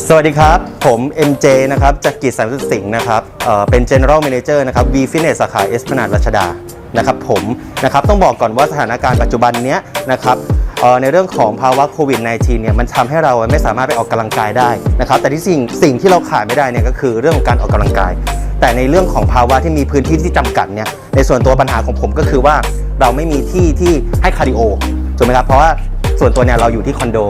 สวัสดีครับ ผม MJ นะครับจากกิจสันติสิงห์นะครับเเป็น General Manager นะครับ V Fitness สาขาเอสพนาดรัชดานะครับผมนะครับต้องบอกก่อนว่าสถานการณ์ปัจจุบันเนี้ยนะครับในเรื่องของภาวะโควิด -19 เนี่ยมันทำให้เราไม่สามารถไปออกกำลังกายได้นะครับแต่ที่สิ่งสิ่งที่เราขาดไม่ได้เนี่ยก็คือเรื่องของการออกกำลังกาย แต่ในเรื่องของภาวะที่มีพื้นที่ที่จำกัดเนี่ยในส่วนตัวปัญหาของผมก็คือว่าเราไม่มีที่ที่ให้คาร์ดิโอถูกไหมครับเพราะว่าส่วนตัวเนี่ยเราอยู่ที่คอนโด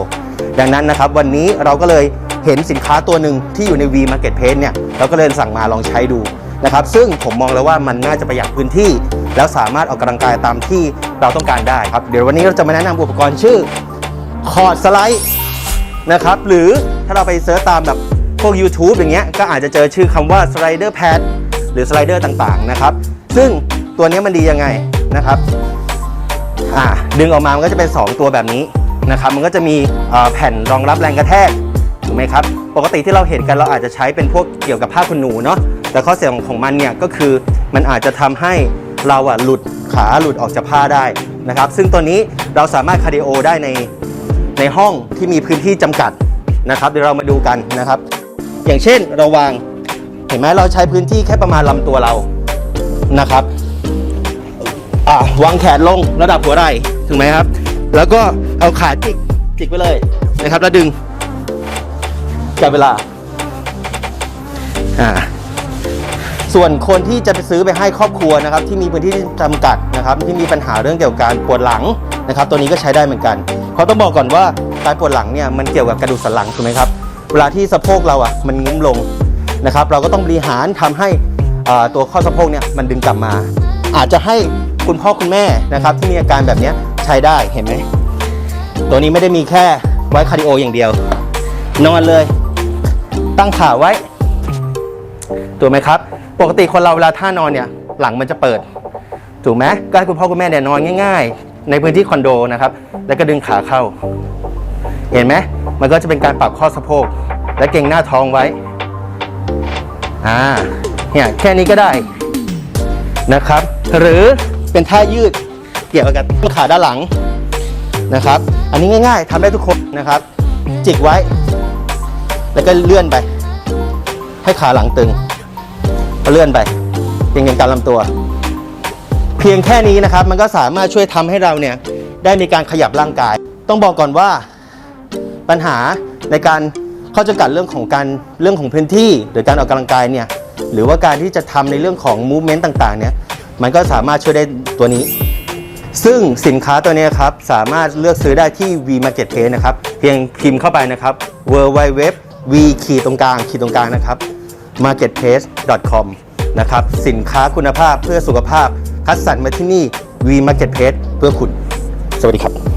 ดังนั้นนะครับวันนี้เราก็เลย เห็นสินค้าตัวหนึ่งที่อยู่ใน V Marketplace เนี่ยเราก็เลยสั่งมาลองใช้ดูนะครับซึ่งผมมองแล้วว่ามันน่าจะประหยัดพื้นที่ แล้วสามารถออกกำลังกายตามที่เราต้องการได้ครับ เดี๋ยววันนี้เราจะมาแนะนำอุปกรณ์ชื่อคอร์ดสไลด์นะครับหรือถ้าเราไปเสิร์ชตามแบบพวก YouTube อย่างเงี้ยก็อาจจะเจอชื่อคำว่า Slider Pad หรือสไลเดอร์ต่างๆนะครับซึ่งตัวนี้มันดียังไงนะครับดึงออกมามันก็จะเป็น 2 ตัวแบบนี้นะครับมันก็จะมีแผ่นรองรับแรงกระแทก ถูกไหมครับ ปกติที่เราเห็นกันเราอาจจะใช้เป็นพวกเกี่ยวกับผ้าขนหนูเนาะแต่ข้อเสียของของมันเนี่ยก็คือมันอาจจะทำให้เราอะหลุดขาหลุดออกจากผ้าได้นะครับ ซึ่งตัวนี้เราสามารถคาร์ดิโอได้ในในห้องที่มีพื้นที่จำกัดนะครับเดี๋ยวเรามาดูกันนะครับ อย่างเช่นเราวางเห็นไหมเราใช้พื้นที่แค่ประมาณลำตัวเรานะครับวางแขนลงระดับหัวไหล่ถูกไหมครับ แล้วก็เอาขาจิกจิกไปเลยนะครับแล้วดึง จับเวลา อ่า ส่วนคนที่จะไปซื้อไปให้ครอบครัวนะครับ ที่มีพื้นที่จำกัดนะครับ ที่มีปัญหาเรื่องเกี่ยวกับการปวดหลังนะครับ ตัวนี้ก็ใช้ได้เหมือนกันเพราะต้องบอกก่อนว่าการปวดหลังเนี่ยมันเกี่ยวกับกระดูกสันหลังถูกไหมครับ เวลาที่สะโพกเราอะมันงุ้มลงนะครับ เราก็ต้องบริหารทำให้อ่าตัวข้อสะโพกเนี่ยมันดึงกลับมา อาจจะให้คุณพ่อคุณแม่นะครับที่มีอาการแบบเนี้ยใช้ได้เห็นไหมตัวนี้ไม่ได้มีแค่ไว้คาร์ดิโออย่างเดียวนอนเลย ตั้งขาไว้ถูกไหมครับ ปกติคนเราเวลาท่านอนเนี่ยหลังมันจะเปิดถูกไหมก็ให้คุณพ่อคุณแม่เนี่ยนอนง่าย ๆ ในพื้นที่คอนโดนะครับ แล้วก็ดึงขาเข้า เห็นไหมมันก็จะเป็นการปรับข้อสะโพก และเก่งหน้าท้องไว้อ่าเนี่ยแค่นี้ก็ได้นะครับ หรือเป็นท่ายืดเกี่ยวกับต้นขาด้านหลังนะครับ อันนี้ง่าย ๆทำได้ทุกคนนะครับ จิกไว้ แล้วก็เลื่อนไป ให้ขาหลังตึงก็เลื่อนไปเพียงการลำตัว เพียงแค่นี้นะครับ มันก็สามารถช่วยทำให้เราเนี่ยได้มีการขยับร่างกาย ต้องบอกก่อนว่าปัญหาในการข้อจำกัดเรื่องของการเรื่องของพื้นที่ หรือการออกกำลังกายเนี่ยหรือว่าการที่จะทำในเรื่องของ movement ต่างๆเนี่ยมันก็สามารถช่วยได้ตัวนี้ ซึ่งสินค้าตัวนี้ครับ สามารถเลือกซื้อได้ที่ V Marketplace นะครับ เพียงพิมพ์เข้าไปนะครับ w w w v ขีดตรงกลางขีดตรงกลางนะครับ marketplace.com นะครับสินค้าคุณภาพเพื่อสุขภาพ คัดสรรมาที่นี่ V Marketplace เพื่อคุณ สวัสดีครับ